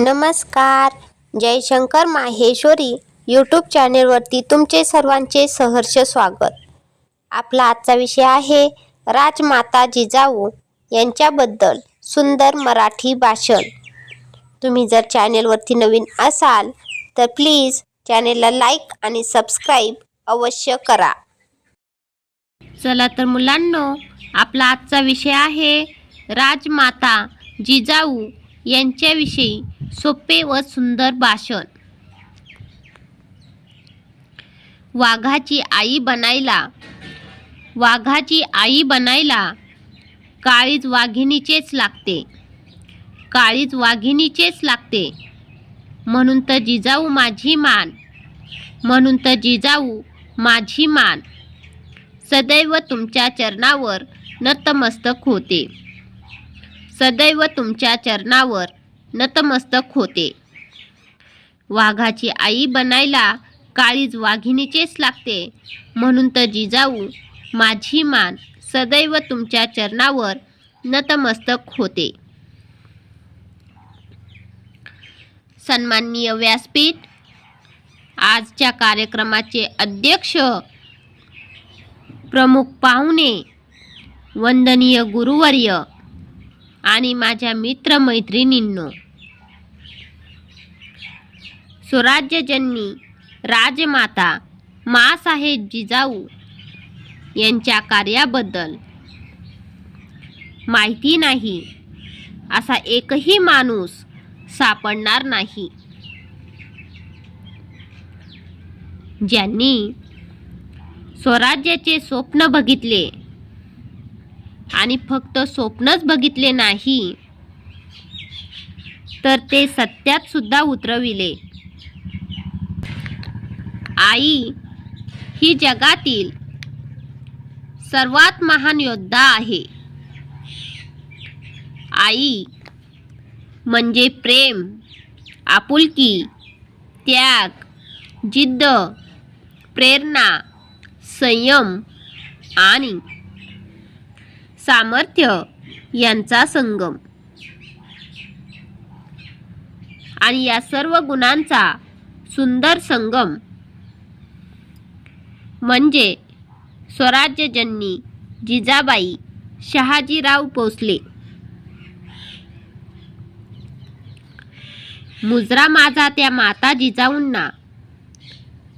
नमस्कार. जयशंकर माहेश्वरी यूट्यूब चॅनेलवरती तुमचे सर्वांचे सहर्ष स्वागत. आपला आजचा विषय आहे राजमाता जिजाऊ यांच्याबद्दल सुंदर मराठी भाषण. तुम्ही जर चॅनेलवरती नवीन असाल तर प्लीज चॅनेलला लाईक आणि सबस्क्राईब अवश्य करा. चला तर मुलांनो आपला आजचा विषय आहे राजमाता जिजाऊ यांच्याविषयी सोपे व सुंदर भाषण. वाघाची आई बनायला वाघाची आई बनायला काळीज वाघिणीचेच लागते. काळीज वाघिणीचेच लागते. म्हणून तर जिजाऊ माझी मान. म्हणून तर जिजाऊ माझी मान. सदैव तुमच्या चरणावर नतमस्तक होते. सदैव तुमच्या चरणावर नतमस्तक होते. वाघाची आई बनायला काळीज वाघिणीचेच लागते. म्हणून तर जिजाऊ माझी मान सदैव तुमच्या चरणावर नतमस्तक होते. सन्माननीय व्यासपीठ आजच्या कार्यक्रमाचे अध्यक्ष प्रमुख पाहुणे वंदनीय गुरुवर्य आणि माझ्या मित्रमैत्रिणींनो. स्वराज्यजननी राजमाता मासाहेब जिजाऊ यांच्या कार्याबद्दल माहिती नाही असा एकही माणूस सापडणार नाही. ज्यांनी स्वराज्याचे स्वप्न बघितले आणि फक्त स्वप्नच बघितले नाही. तर ते सत्यात सुद्धा उतरविले. आई ही जगातील सर्वात महान योद्धा आहे. आई म्हणजे प्रेम आपुलकी त्याग जिद्द प्रेरणा संयम आणि सामर्थ्य यांचा संगम. आणि या सर्व गुणांचा सुंदर संगम म्हणजे स्वराज्यजननी जिजाबाई शहाजीराव भोसले. मुजरा माझा त्या माता जिजाऊंना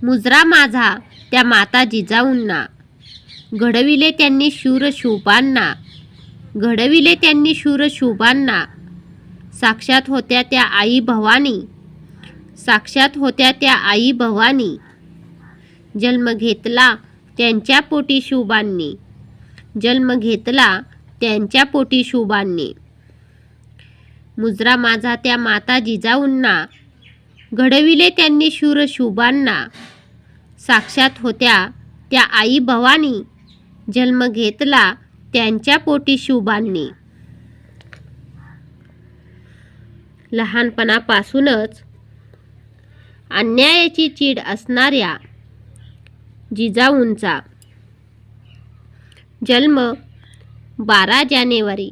मुजरा माझा त्या माता जिजाऊंना. घडविले त्यांनी शूर शोभांना घडविले त्यांनी शूर शोभांना साक्षात होत्या त्या आई भवानी. साक्षात होत्या त्या आई भवानी. जन्म घेतला त्यांच्या पोटी शुभांनी. जन्म घेतला त्यांच्या पोटी शुभांनी. मुजरा माझा त्या माता जिजाऊंना. घडविले त्यांनी शूर शुभांना साक्षात होत्या त्या आई भवानी. जन्म घेतला त्यांच्या पोटी शुभांनी. लहानपणापासूनच अन्यायाची चीड असणाऱ्या जिजाऊंचा जन्म बारा जानेवारी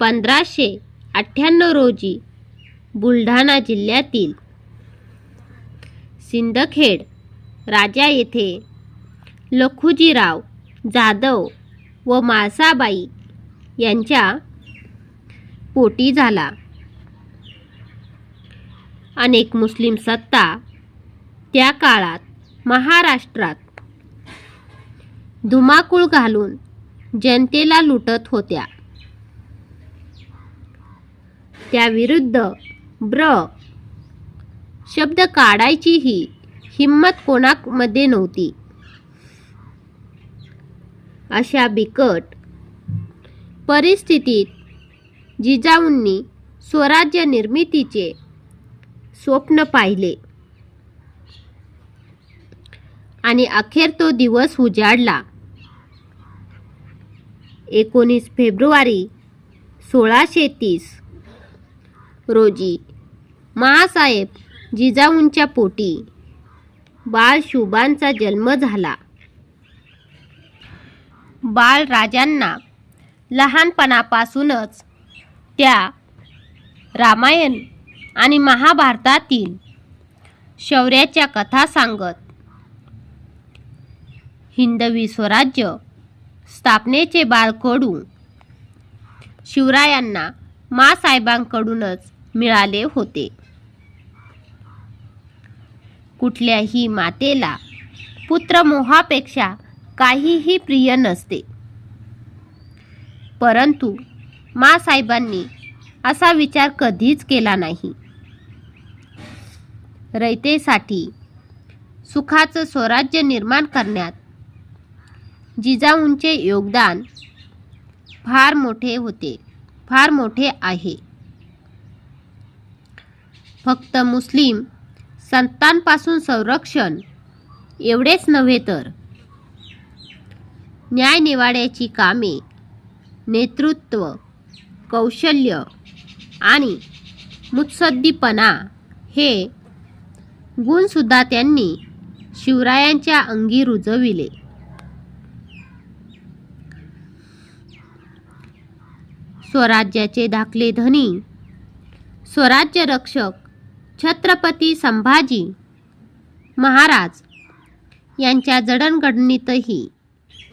पंधराशे अठ्ठ्याण्णव रोजी बुलढाणा जिल्ह्यातील सिंदखेड राजा येथे लखुजीराव जाधव व माळसाबाई यांच्या पोटी झाला. अनेक मुस्लिम सत्ता त्या काळात महाराष्ट्रात धुमाकूळ घालून जनतेला लुटत होत्या. त्याविरुद्ध ब्र शब्द काढायचीही हिंमत कोणामध्ये नव्हती. अशा बिकट परिस्थितीत जिजाऊंनी स्वराज्य निर्मितीचे स्वप्न पाहिले. आणि अखेर तो दिवस उजाडला. एकोणीस फेब्रुवारी सोळाशे तीस रोजी महासाहेब जिजाऊंच्या पोटी बाळ शुभांचा जन्म झाला. बाळराजांना लहानपणापासूनच त्या रामायण आणि महाभारतातील शौर्याच्या कथा सांगत हिंदवी स्वराज्य स्थापनेचे बाळकडू शिवरायांना मासाहेबांकडूनच मिळाले होते. कुठल्याही मातेला पुत्रमोहापेक्षा काहीही प्रिय नसते. परंतु मासाहेबांनी असा विचार कधीच केला नाही. रयतेसाठी सुखाचं स्वराज्य निर्माण करण्यात जिजाऊंचे योगदान फार मोठे होते फार मोठे आहे. फक्त मुस्लिम संतांपासून संरक्षण एवढेच नव्हे तर न्यायनिवाड्याची कामे नेतृत्व कौशल्य आणि मुत्सद्दीपणा हे गुणसुद्धा त्यांनी शिवरायांच्या अंगी रुजविले. स्वराज्याचे धाकले धनी स्वराज्य रक्षक छत्रपती संभाजी महाराज यांच्या जडणघडणीतही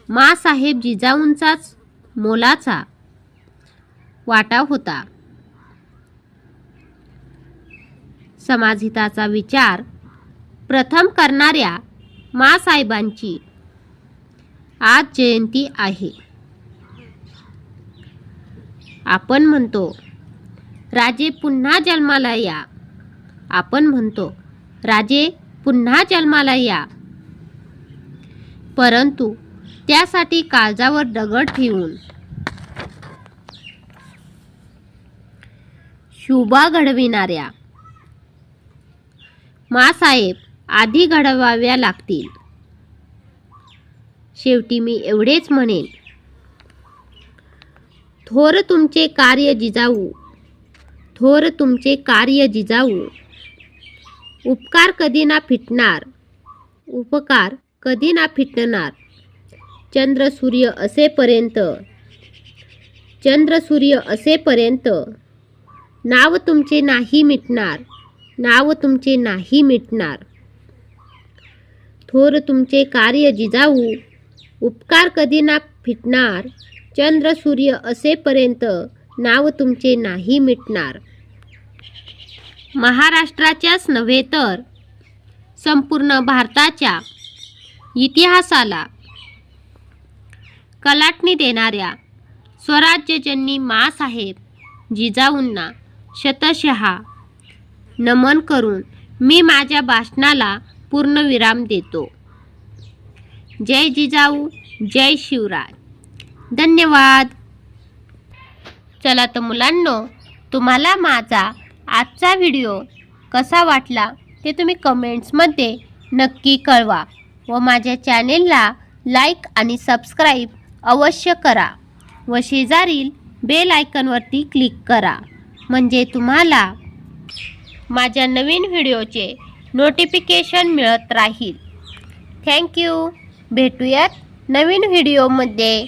मासाहेब जिजाऊंचाच मोलाचा वाटा होता. समाजहिताचा विचार प्रथम करणाऱ्या मासाहेबांची आज जयंती आहे. आपण म्हणतो राजे पुन्हा जन्माला या आपण म्हणतो राजे पुन्हा जन्माला या परंतु त्यासाठी काळजावर दगड ठेवून. शुभा घडविणाऱ्या. मासाहेब आधी घडवाव्या लागतील. शेवटी मी एवढेच म्हणेन. थोर तुमचे कार्य जिजाऊ. थोर तुमचे कार्य जिजाऊ. उपकार कधी ना फिटणार. उपकार कधी ना फिटणार. चंद्र सूर्य असेपर्यंत. चंद्र सूर्य असेपर्यंत. नाव तुमचे नाही मिटणार. नाव तुमचे नाही मिटणार. थोर तुमचे कार्य जिजाऊ. उपकार कधी ना फिटणार. चंद्र सूर्य असेपर्यंत. नाव तुमचे नाही मिटणार. महाराष्ट्राच्याच नव्हे तर संपूर्ण भारताच्या इतिहासाला कलाटणी देणाऱ्या स्वराज्यजन्नी मासाहेब जिजाऊंना शतशहा नमन करून मी माझ्या भाषणाला पूर्णविराम देतो. जय जिजाऊ जय शिवराय. धन्यवाद. चला तर मुलांनो तुम्हाला माझा आजचा व्हिडिओ कसा वाटला ते तुम्ही कमेंट्समध्ये नक्की कळवा व माझ्या चॅनेलला लाईक आणि सबस्क्राईब अवश्य करा व शेजारील बेल आयकनवरती क्लिक करा. म्हणजे तुम्हाला माझ्या नवीन व्हिडिओचे नोटिफिकेशन मिळत राहील. थँक्यू भेटूयात नवीन व्हिडिओमध्ये.